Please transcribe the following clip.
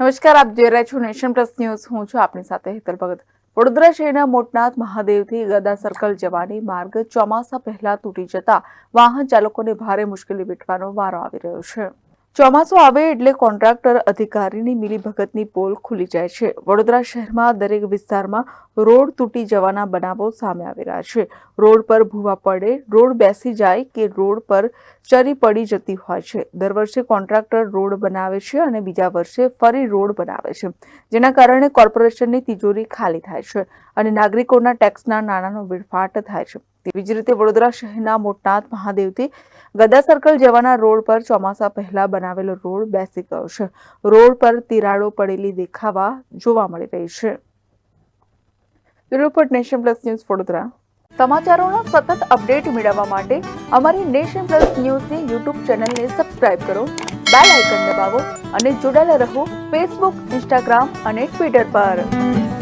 નમસ્કાર, આપ જોઈ રહ્યા છો નેશન પ્લસ ન્યૂઝ. હું છું આપની સાથે હેતલ ભગત. વડોદરા શહેરના મોટનાથ મહાદેવથી ગદા સર્કલ જવાની માર્ગ ચોમાસા પહેલા તૂટી જતા વાહન ચાલકોને ભારે મુશ્કેલી વેઠવાનો વારો આવી રહ્યો છે. ચોમાસું આવે એટલે કોન્ટ્રાક્ટર અધિકારીની મિલીભગતની પોલ ખુલી જાય છે. વડોદરા શહેરમાં દરેક વિસ્તારમાં રોડ તૂટી જવાના બનાવો સામે આવી રહ્યા છે. રોડ પર ભૂવા પડે, રોડ બેસી જાય કે રોડ પર ચરી પડી જતી હોય છે. દર વર્ષે કોન્ટ્રાક્ટર રોડ બનાવે છે અને બીજા વર્ષે ફરી રોડ બનાવે છે. જેના કારણે કોર્પોરેશનની તિજોરી ખાલી થાય છે અને નાગરિકોના ટેક્સના નાણાંનો વેડફાટ થાય છે. તેવી જ રીતે વડોદરા શહેરના મોટનાથ મહાદેવથી ગદા સર્કલ જવાના રોડ પર ચોમાસા પહેલા બનાવેલો રોડ બેસી ગયો છે. રોડ પર તિરાડો પડેલી દેખાવા જોવા મળી રહી છે. Nation plus news Vadodara. સમાચારોના સતત અપડેટ મેળવવા માટે અમારી નેશન પ્લસ ન્યૂઝની યુટ્યુબ ચેનલને સબસ્ક્રાઇબ કરો, બેલ આઇકન દબાવો અને જોડાયેલા રહો ફેસબુક, ઇન્સ્ટાગ્રામ અને ટ્વિટર પર.